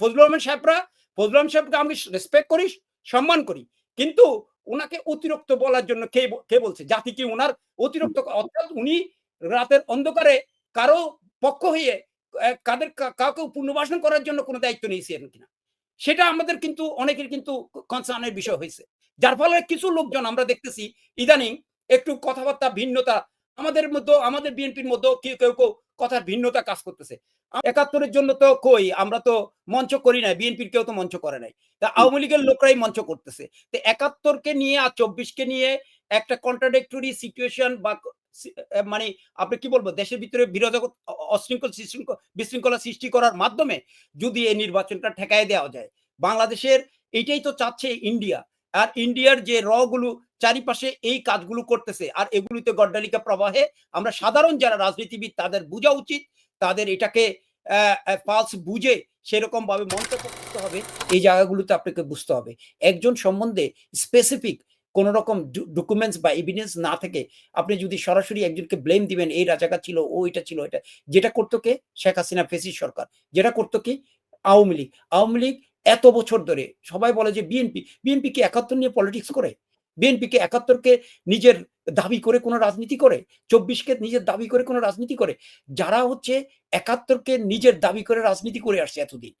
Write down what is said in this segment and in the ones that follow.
ফজলুর রহমান সাহেবরা, ফজলুর রহমান সাহেবকে আমি রেসপেক্ট করি সম্মান করি। কিন্তু ওনাকে অতিরিক্ত বলার জন্য কে কে বলছে? জাতি কি ওনার অতিরিক্ত অর্থাৎ উনি রাতের অন্ধকারে কারও পক্ষ হয়ে কাদের কাউকে পুনর্বাসন করার জন্য কোনো দায়িত্ব নিয়েছেন কিনা? সেটা আমাদের কিন্তু অনেকের কিন্তু কনসার্নের বিষয় হয়েছে। যার ফলে কিছু লোকজন আমরা দেখতেছি, ইদানিং একটু কথাবার্তা ভিন্নতা আমাদের মধ্যে আমাদের বিএনপির মধ্যে কেউ কেউ কেউ কথার ভিন্নতা কাজ করতেছে। একাত্তরের জন্য তো কই আমরা তো মঞ্চ করি নাই বিএনপির কেউ তো মঞ্চ করে নাই। তা আওয়ামী লীগের লোকরাই মঞ্চ করতেছে। তো একাত্তরকে নিয়ে আর চব্বিশকে নিয়ে একটা কন্ট্রাডিক্টরি সিচুয়েশন বা মানে আপনি কি বলব দেশের ভিতরে বিরোধ অশৃঙ্খল বিশৃঙ্খলা সৃষ্টি করার মাধ্যমে যদি এই নির্বাচনটা ঠেকায় দেওয়া যায় বাংলাদেশের এটাই তো চাচ্ছে ইন্ডিয়া। আর ইন্ডিয়ার যে র গুলো চারিপাশে এই কাজগুলো করতেছে। আর এগুলিতে গড্ডালিকা প্রবাহে আমরা সাধারণ যারা রাজনীতিবিদ, তাদের বোঝা উচিত, তাদের এটাকে পালস বুঝে সেরকম ভাবে মন্তব্য করতে হবে, এই জায়গাগুলোতে আপনাকে বুঝতে হবে। একজন সম্বন্ধে স্পেসিফিক কোন রকম ডকুমেন্টস বা এভিডেন্স না থেকে আপনি যদি সরাসরি একজনকে ব্লেম দিবেন, এই রাজাকার ছিল, ও এটা ছিল, এটা, যেটা করতো কে? শেখ হাসিনা ফেসি সরকার। যেটা করতো কি? আওয়ামী লীগ। আওয়ামী লীগ এত বছর ধরে সবাই বলে যে বিএনপি বিএনপি কি একাত্তর নিয়ে পলিটিক্স করে? বিএনপি কে একাত্তরকে নিজের দাবি করে কোনো রাজনীতি করে, চব্বিশকে নিজের দাবি করে কোনো রাজনীতি করে, যারা হচ্ছে একাত্তরকে নিজের দাবি করে রাজনীতি করে আসছে এতদিন।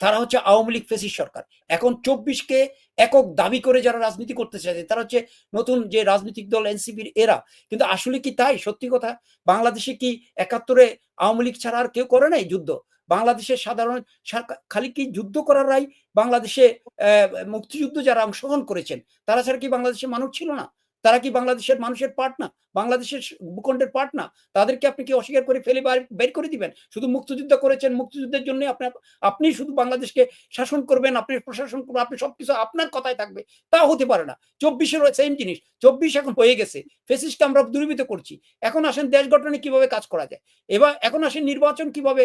তারা হচ্ছে আওয়ামী লীগ ফেসিস সরকার। এখন চব্বিশকে একক দাবি করে যারা রাজনীতি করতে চাইছে, তারা হচ্ছে নতুন যে রাজনৈতিক দল এনসিপির এরা। কিন্তু আসলে কি তাই? সত্যি কথা, বাংলাদেশে কি একাত্তরে আওয়ামী লীগ ছাড়া আর কেউ করে নাই যুদ্ধ? বাংলাদেশের সাধারণ খালি কি যুদ্ধ করারাই বাংলাদেশে মুক্তিযুদ্ধ যারা অংশগ্রহণ করেছেন, তারা ছাড়া কি বাংলাদেশের মানুষ ছিল না? তারা কি বাংলাদেশের মানুষের পার্ট না? বাংলাদেশের ভূখণ্ডের পার্ট না? তাদেরকে আপনি কি অস্বীকার করে ফেলে বের করে দিবেন? শুধু মুক্তিযুদ্ধ করেছেন, মুক্তিযুদ্ধের জন্য আপনি আপনি শুধু বাংলাদেশকে শাসন করবেন, আপনি প্রশাসন করবেন, আপনি সবকিছু আপনার কথায় থাকবে, তা হতে পারে না। চব্বিশের সেম জিনিস। চব্বিশ এখন হয়ে গেছে। ফেসিসকে আমরা দূরীভূত করছি। এখন আসেন দেশ গঠনে কীভাবে কাজ করা যায়? এবার এখন আসেন নির্বাচন কীভাবে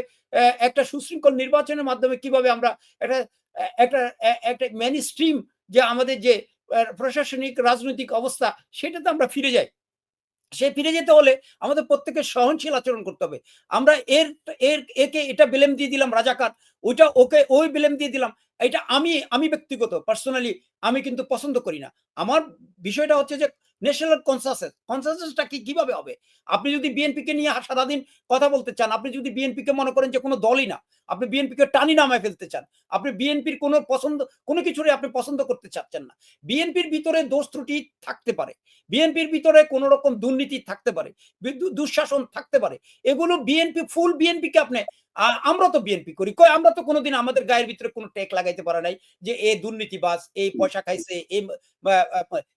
একটা সুশৃঙ্খল নির্বাচনের মাধ্যমে কীভাবে আমরা একটা একটা একটা মেনি স্ট্রিম যে আমাদের যে প্রশাসনিক, রাজনৈতিক অবস্থা, সেটাতে আমরা ফিরে যাই। সে ফিরে যেতে হলে আমাদের প্রত্যেকে সহনশীল আচরণ করতে হবে। আমরা এর এর, একে এটা বেলেম দিয়ে দিলাম রাজাকার, ওইটা ওকে ওই বেলেম দিয়ে দিলাম, এটা আমি আমি ব্যক্তিগত পার্সোনালি আমি কিন্তু পছন্দ করি না। আমার বিষয়টা হচ্ছে যে ন্যাশনাল কনসাসেস কনসাসেসটা কি, কীভাবে হবে? আপনি যদি বিএনপিকে নিয়ে সারাদিন কথা বলতে চান, আপনি যদি বিএনপিকে মনে করেন যে কোনো দলই না, আপনি বিএনপিকে টানি নামায় ফেলতে চান, আপনি বিএনপির কোনো পছন্দ, কোনো কিছুরই আপনি পছন্দ করতে চাচ্ছেন না। বিএনপির ভিতরে দোষ ত্রুটি থাকতে পারে। বিএনপির ভিতরে কোনো রকম দুর্নীতি থাকতে পারে দুঃশাসন থাকতে পারে। এগুলো বিএনপি ফুল বিএনপিকে আপনি আমরা তো বিএনপি করি। কই আমরা তো কোনোদিন আমাদের গায়ের ভিতরে কোনো টেক লাগাইতে পারে নাই যে এ দুর্নীতিবাজ এই পয়সা খাইছে এই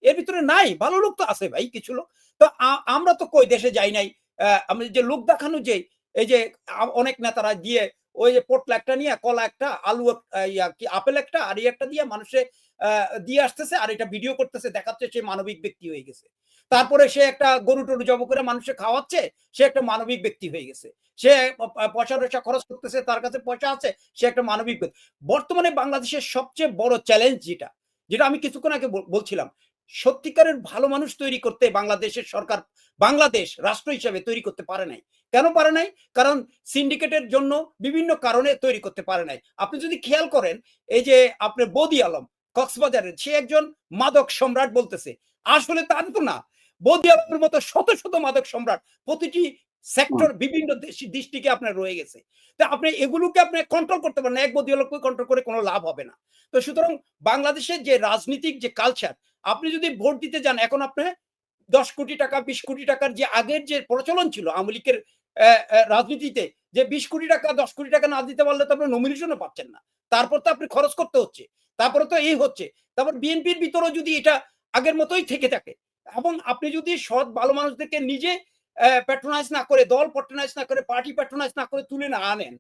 এর ভিতরে নাই ভালো লোক তো আছে ভাই কিছু লোক। তো আমরা তো কই দেশে যাই নাই? আহ, আমি যে লোক দেখানো যে এই যে অনেক নেতারা গিয়ে ওই যে পোটলা একটা নিয়ে কলা একটা আলু কি আপেল একটা আর একটা দিয়ে মানুষে আহ, দিয়ে আসতেছে আর এটা ভিডিও করতেছে, দেখাচ্ছে সে মানবিক ব্যক্তি হয়ে গেছে। তারপরে সে একটা গরু টরু জব করে মানুষে খাওয়াচ্ছে, সে একটা মানবিক ব্যক্তি হয়ে গেছে। সে পয়সা টয়সা খরচ করতেছে, তার কাছে পয়সা আছে, সে একটা মানবিক ব্যক্তি। বর্তমানে বাংলাদেশের সবচেয়ে বড় চ্যালেঞ্জ যেটা যেটা আমি কিছুক্ষণ আগে বলছিলাম, সত্যিকারের ভালো মানুষ তৈরি করতে বাংলাদেশের সরকার, বাংলাদেশ রাষ্ট্র হিসেবে তৈরি করতে পারে নাই। কেন পারে নাই? কারণ সিন্ডিকেটের জন্য বিভিন্ন কারণে তৈরি করতে পারে নাই। আপনি যদি খেয়াল করেন, এই যে আপনি বদি আলম কক্সবাজারের সে একজন মাদক সম্রাট বলতেছে। আসলে তার তো না। বদি আলমের মতো শত শত মাদক সম্রাট প্রতিটি সেক্টর বিভিন্ন দৃষ্টিকে আপনার রয়ে গেছে। তা আপনি এগুলোকে আপনি কন্ট্রোল করতে পারেন এক বদি আলমকে কন্ট্রোল করে কোনো লাভ হবে না। তো সুতরাং বাংলাদেশের যে রাজনীতিক যে কালচার আপনি যদি ভোট দিতে যান এখন আপনি দশ কোটি টাকা বিশ কোটি টাকার যে আগের যে প্রচলন ছিল আওয়ামী লীগের রাজনীতিতে যে বিশ কোটি টাকা দশ কোটি টাকা না দিতে পারলে তো আপনি নমিনেশনও পাচ্ছেন না। তারপর তো আপনি খরচ করতে হচ্ছে। তারপরে তো এই হচ্ছে। তারপর বিএনপির ভিতরেও যদি এটা আগের মতোই থেকে থাকে, এবং আপনি যদি সৎ, ভালো মানুষদেরকে নিজে প্যাট্রোনাইজ না করে, দল প্যাট্রোনাইজ না করে পার্টি প্যাট্রোনাইজ না করে তুলে না আনেন,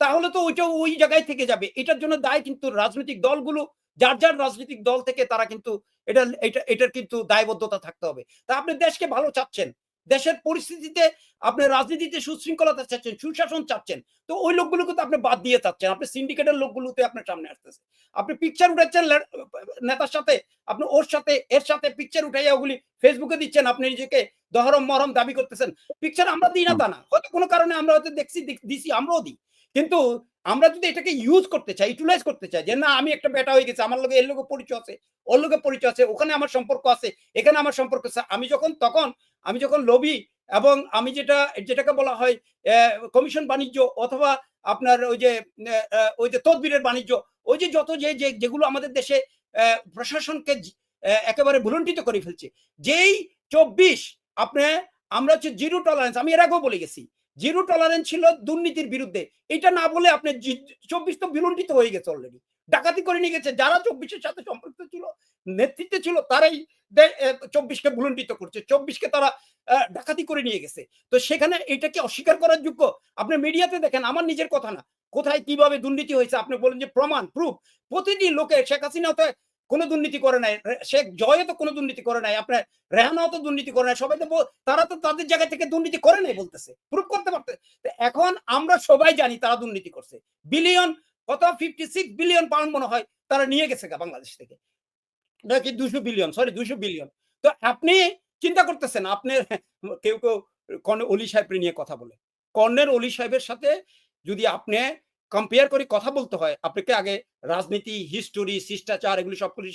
তাহলে তো ওইটা ওই জায়গায় থেকে যাবে। এটার জন্য দায় কিন্তু রাজনৈতিক দলগুলো, যার যার রাজনৈতিক দল থেকে তারা কিন্তু এটা এটা, এটার কিন্তু দায়বদ্ধতা থাকতে হবে। তা আপনি দেশকে ভালো চাচ্ছেন দেশের পরিস্থিতিতে আপনি রাজনীতিতে সুশৃঙ্খলতা চাচ্ছেন, সুশাসন চাচ্ছেন, তো ওই লোকগুলোকে তো আপনি বাদ দিয়ে চাচ্ছেন আপনি সিন্ডিকেটের লোকগুলোতে আপনার সামনে আসতেছে। আপনি পিকচার উঠাচ্ছেন নেতার সাথে, আপনি ওর সাথে, এর সাথে পিকচার উঠাইয়া ওগুলি ফেসবুকে দিচ্ছেন, আপনি নিজেকে দহরম মরম দাবি করতেছেন। পিকচার আমরা দিই না তা না। হয়তো কোনো কারণে আমরা হয়তো দেখছি দিছি, আমরাও দিই। কিন্তু আমরা যদি এটাকে ইউজ করতে চাই ইউটিলাইজ করতে চাই, যে না, আমি একটা বেটা হয়ে গেছি, আমার লোকে এর লোকে পরিচয় আছে, ওর লোকে পরিচয় আছে, ওখানে আমার সম্পর্ক আছে, এখানে আমার সম্পর্ক আছে, আমি যখন তখন, আমি যখন লবি এবং আমি যেটা, যেটাকে বলা হয় কমিশন বাণিজ্য অথবা আপনার ওই যে ওই যে তদবিরের বাণিজ্য, ওই যে যত যে যেগুলো আমাদের দেশে প্রশাসনকে একেবারে ভুলণ্ঠিত করে ফেলছে, যেই চব্বিশ, আপনি, আমরা হচ্ছে জিরো টলারেন্স আমি এর আগেও বলে গেছি জিরো টলারেন্স ছিল দুর্নীতির বিরুদ্ধে। এটা না বলে আপনি চব্বিশ তো বিলণ্ডিত হয়ে গেছে অলরেডি ডাকাতি করে নিয়ে গেছে। যারা চব্বিশের সাথে সম্পৃক্ত ছিল, নেতৃত্বে ছিল, তারাই চব্বিশকে ভুলণ্ডিত করছে। চব্বিশকে তারা ডাকাতি করে নিয়ে গেছে। তো সেখানে এটাকে অস্বীকার করার যোগ্য আপনি মিডিয়াতে দেখেন, আমার নিজের কথা না। কোথায় কীভাবে দুর্নীতি হয়েছে? আপনি বলেন যে প্রমাণ প্রুফ প্রতিটি লোকে শেখ হাসিনা কোনো দুর্নীতি করে নাই। শেখ জয় তো কোনো দুর্নীতি করে নাই, আপনার রেহানাও তো দুর্নীতি করে নাই, সবাই তো তারা তো তাদের জায়গা থেকে দুর্নীতি করে নাই বলতেছে প্রুফ করতে পারতে এখন আমরা সবাই জানি তারা দুর্নীতি করছে। বিলিয়ন, কত? ফিফটি সিক্স বিলিয়ন পাউন্ড মনে হয় তারা নিয়ে গেছে বাংলাদেশ থেকে। নাকি দুশো বিলিয়ন সরি দুশো বিলিয়ন তো আপনি চিন্তা করতেছেন, আপনি কেউ কেউ কর্ণের অলি সাহেবের নিয়ে কথা বলে। কর্ণের অলি সাহেবের সাথে যদি আপনি কম্পেয়ার করে কথা বলতে হয়। আপনাকে আগে রাজনীতি হিস্টোরি শিষ্টাচার এগুলি সবগুলি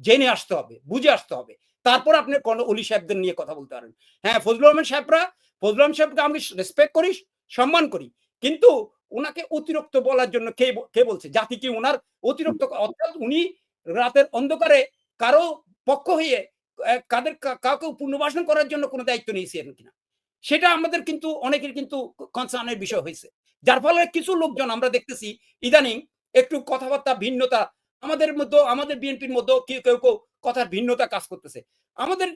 জেনে আসতে হবে, বুঝে আসতে হবে। তারপর আপনি কর্ণ অলি সাহেবদের নিয়ে কথা বলতে পারেন। হ্যাঁ ফজলুর রহমান সাহেবরা ফজলুর রহমান সাহেবকে আমি রেসপেক্ট করি, সম্মান করি। কিন্তু ওনাকে অতিরিক্ত বলার জন্য কে কে বলছে? জাতি কি ওনার অতিরিক্ত অর্থাৎ উনি রাতের অন্ধকারে কারও পক্ষ হয়ে কাদের কাউকে পুনর্বাসন করার জন্য কোনো দায়িত্ব নিয়েছেন কিনা? সেটা আমাদের কিন্তু, অনেকের কিন্তু কনসার্নের বিষয় হয়েছে। যার ফলে কিছু লোকজন আমরা দেখতেছি, ইদানিং একটু কথাবার্তা ভিন্নতা, আমাদের মধ্যে আমাদের বিএনপির মধ্যে কেউ কেউ কথার ভিন্নতা কাজ করতেছে। আমাদের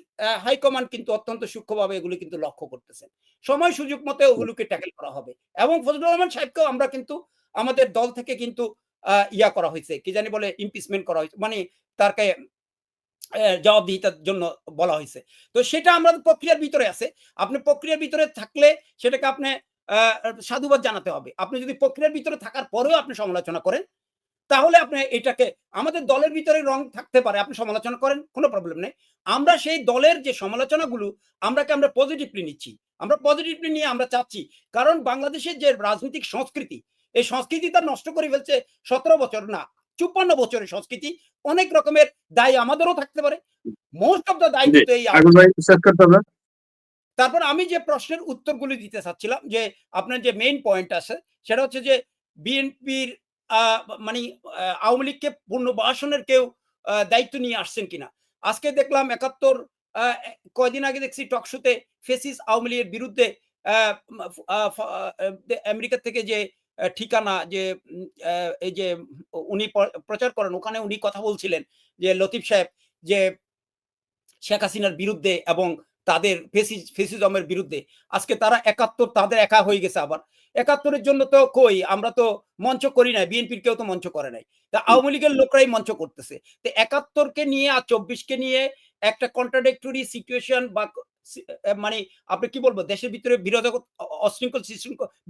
হাইকমান্ড কিন্তু অত্যন্ত সূক্ষ্মভাবে এগুলি কিন্তু লক্ষ্য করতেছে। সময় সুযোগ মতো ওগুলোকে ট্যাকেল করা হবে। এবং ফজলুর রহমান সাহেবকেও আমরা কিন্তু আমাদের দল থেকে কিন্তু ইয়া করা হয়েছে। কি জানি বলে ইমপিচমেন্ট করা হয়েছে। মানে তারকে জবাবদিহিতার জন্য বলা হয়েছে। তো সেটা আমাদের প্রক্রিয়ার ভিতরে আছে। আপনি প্রক্রিয়ার ভিতরে থাকলে সেটাকে আপনি সাধুবাদ জানাতে হবে। আপনি যদি প্রক্রিয়ার ভিতরে থাকার পরেও আপনি সমালোচনা করেন তাহলে আপনি এটাকে আমাদের দলের ভিতরে রং থাকতে পারে আপনি সমালোচনা করেন কোনো প্রবলেম নেই। আমরা সেই দলের যে সমালোচনাগুলো আমরাকে আমরা পজিটিভলি নিচ্ছি। আমরা পজিটিভলি নিয়ে আমরা চাচ্ছি কারণ বাংলাদেশের যে রাজনৈতিক সংস্কৃতি এই সংস্কৃতিটা নষ্ট করে ফেলছে সতেরো বছর না চুপ্পান্ন বছরের সংস্কৃতি অনেক রকমের দায় আমাদেরও থাকতে পারে। মোস্ট অফ দ্য দায় কিন্তু এই আগুন ভাই শেষ করতে হবে তারপর আমি যে প্রশ্নের উত্তরগুলি দিতে চাচ্ছিলাম, যে আপনার যে মেইন পয়েন্ট আছে, সেটা হচ্ছে যে বিএনপির মানে আওয়ামী লীগকে পুনর্বাসনের কেউ দায়িত্ব নিয়ে আসছেন কিনা? আজকে দেখলাম একাত্তর কয়দিন আগে দেখছি টকশোতে ফেসিস আওয়ামী লীগের বিরুদ্ধে আমেরিকা থেকে যে ঠিকানা, যে এই যে, উনি প্রচার করেন, ওখানে উনি কথা বলছিলেন যে লতিফ সাহেব যে শেখ হাসিনার বিরুদ্ধে এবং তাদের ফেসিজমের বিরুদ্ধে। আজকে তারা একাত্তর, তাদের একা হয়ে গেছে আবার। একাত্তরের জন্য তো কই, আমরা তো মঞ্চ করি নাই, বিএনপির কেউ তো মঞ্চ করে নাই। তা আওয়ামী লীগের লোকরাই মঞ্চ করতেছে। তো একাত্তরকে নিয়ে আর চব্বিশকে নিয়ে একটা কন্ট্রাডিক্টরি সিচুয়েশন বা মানে আপনি কি বলব, দেশের ভিতরে বিরোধ অশৃঙ্খল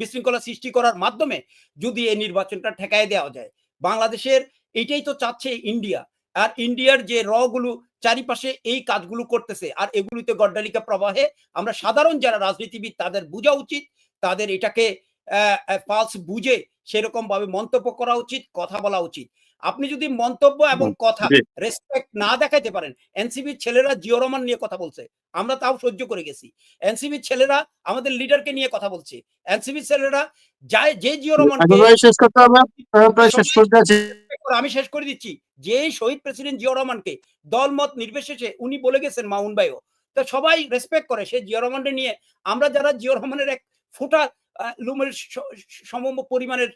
বিশৃঙ্খলা সৃষ্টি করার মাধ্যমে যদি এই নির্বাচনটা ঠেকায় দেওয়া যায়। বাংলাদেশের এটাই তো চাচ্ছে ইন্ডিয়া। আর ইন্ডিয়ার যে র গুলো চারিপাশে এই কাজগুলো করতেছে আর এগুলিতে গড্ডালিকা প্রবাহে আমরা সাধারণ যারা রাজনীতিবিদ তাদের বোঝা উচিত তাদের এটাকে পালস বুঝে সেরকম ভাবে মন্তব্য করা উচিত কথা বলা উচিত। আপনি যদি মন্তব্য এবং কথা রেসপেক্ট না দেখাইতে পারেন এনসিবির ছেলেরা জিও রহমান নিয়ে কথা বলছে আমরা তাও সহ্য করে গেছি। এনসিবির ছেলেরা আমাদের লিডারকে নিয়ে কথা বলছে এনসিবির ছেলেরা যায় যে জিও রহমান আমি শেষ করে দিচ্ছি। যে শহীদ প্রেসিডেন্ট জিয়া রহমানকে দলমত নির্বিশেষে উনি বলে গেছেন মাউন ভাইও তা সবাই রেসপেক্ট করে সে জিয়া রহমানকে নিয়ে। আমরা যারা জিয়া রহমানের এক ফোটা লুমের সম, পরিমাণের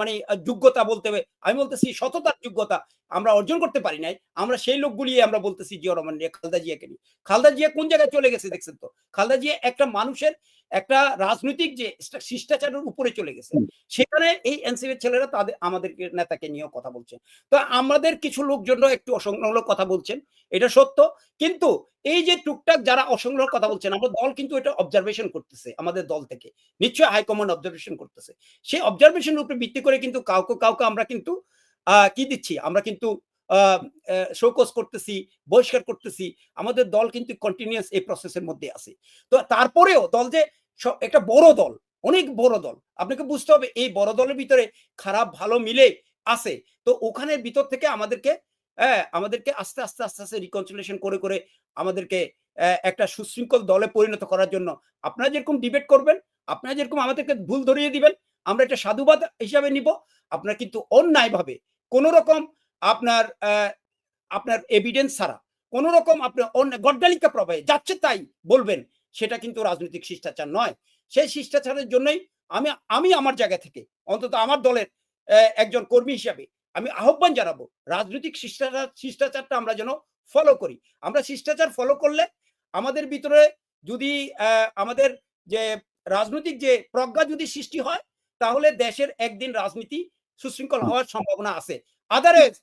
মানে যোগ্যতা বলতে হবে, আমি বলতেছি সততার যোগ্যতা আমরা অর্জন করতে পারি নাই, আমরা সেই লোকগুলি আমরা বলতেছি জিয়া রহমান নিয়ে, খালদা জিয়াকে নিয়ে। খালদা জিয়া কোন জায়গায় চলে গেছে দেখছেন তো? খালদা জিয়া একটা মানুষের একটা রাজনৈতিক যে শিষ্টা- শিষ্টাচারের উপরে চলে গেছে সেখানে এই এনসিপির ছেলেরা তাদের আমাদের নেতাকে নিয়েও কথা বলছে। তো আমাদের কিছু লোকজন একটু অসংলগ্ন কথা বলছেন এটা সত্য। কিন্তু এই যে টুকটাক যারা অসংলগ্ন কথা বলছেন আমরা দল কিন্তু এটা অবজারভেশন করতেছে আমাদের দল থেকে। নিশ্চয়ই হাইকমান্ড অবজারভেশন করতেছে। সেই অবজারভেশনের উপরে ভিত্তি করে কিন্তু কাউকে কাউকে আমরা কিন্তু আহ, কি দিচ্ছি? আমরা কিন্তু শোকস করতেছি বহিষ্কার করতেছি। আমাদের দল কিন্তু কন্টিনিউয়াস এই প্রসেসের মধ্যে আছে। তো তারপরেও দল যে একটা বড় দল, অনেক বড় দল। আপনাকে বুঝতে হবে, এই বড় দলের ভিতরে খারাপ, ভালো মিলে আছে। তো ওখানের ভিতর থেকে আমাদেরকে হ্যাঁ আমাদেরকে আস্তে আস্তে আস্তে আস্তে রিকনসিলেশন করে করে আমাদেরকে একটা সুশৃঙ্খল দলে পরিণত করার জন্য আপনারা যেরকম ডিবেট করবেন, আপনারা যেরকম আমাদেরকে ভুল ধরিয়ে দিবেন, আমরা এটা সাধুবাদ হিসাবে নিব। আপনার কিন্তু অন্যায়ভাবে কোনো রকম আপনার আপনার এভিডেন্স ছাড়া কোনো রকম আপনার অন্য গড্ডালিকা প্রবাহে যাচ্ছে তাই বলবেন। সেটা কিন্তু রাজনৈতিক শিষ্টাচার নয়। সেই শিষ্টাচারের জন্যই আমি আমি আমার জায়গা থেকে অন্তত আমার দলের একজন কর্মী হিসাবে আমি আহ্বান জানাব রাজনৈতিক শিষ্টাচার শিষ্টাচারটা আমরা যেন ফলো করি। আমরা শিষ্টাচার ফলো করলে আমাদের ভিতরে যদি আমাদের যে রাজনৈতিক যে প্রজ্ঞা যদি সৃষ্টি হয় তাহলে দেশের একদিন রাজনীতি সুশৃঙ্খল হওয়ার সম্ভাবনা আছে। আদারওয়াইজ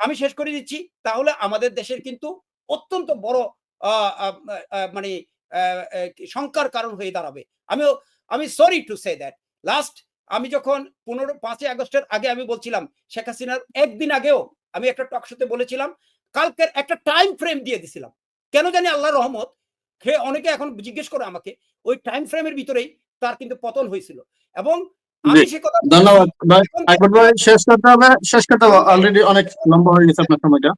আমি শেষ করে দিচ্ছি তাহলে আমাদের দেশের কিন্তু অত্যন্ত বড় মানে শঙ্কার কারণ হয়ে দাঁড়াবে। আমিও আমি sorry to say that last আমি যখন পনেরো পাঁচই আগস্টের আগে আমি বলছিলাম শেখ হাসিনার একদিন আগেও আমি একটা টক শোতে বলেছিলাম কালকের একটা টাইম ফ্রেম দিয়ে দিছিলাম। কেন জানি আল্লাহ রহমত সে অনেকে এখন জিজ্ঞেস করে আমাকে ওই টাইম ফ্রেমের ভিতরেই তার কিন্তু পতন হয়েছিল। এবং আমি সে কথা ধন্যবাদ। ভাই আকবর ভাই শেষ করতে হবে শেষ করতে হবে অলরেডি অনেক লম্বা হয়ে গেছে আপনার সময়টা।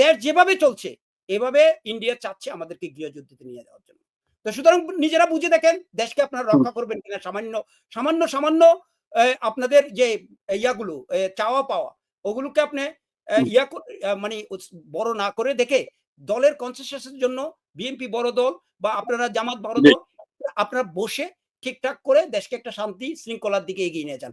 দেশ যেভাবে চলছে এভাবে ইন্ডিয়া চাচ্ছে আমাদেরকে গৃহযুদ্ধতে নিয়ে যাওয়ার জন্য। তো সুতরাং নিজেরা বুঝে দেখেন দেশকে আপনারা রক্ষা করবেন কিনা? সামান্য সামান্য সামান্য আপনাদের যে ইয়াগুলো চাওয়া পাওয়া ওগুলোকে আপনি ইয়া মানে বড় না করে দেখে দলের কনসেসের জন্য বিএনপি বড় দল বা আপনারা জামাত বড় দল আপনারা বসে ঠিকঠাক করে দেশকে একটা শান্তি শৃঙ্খলার দিকে এগিয়ে নিয়ে যান।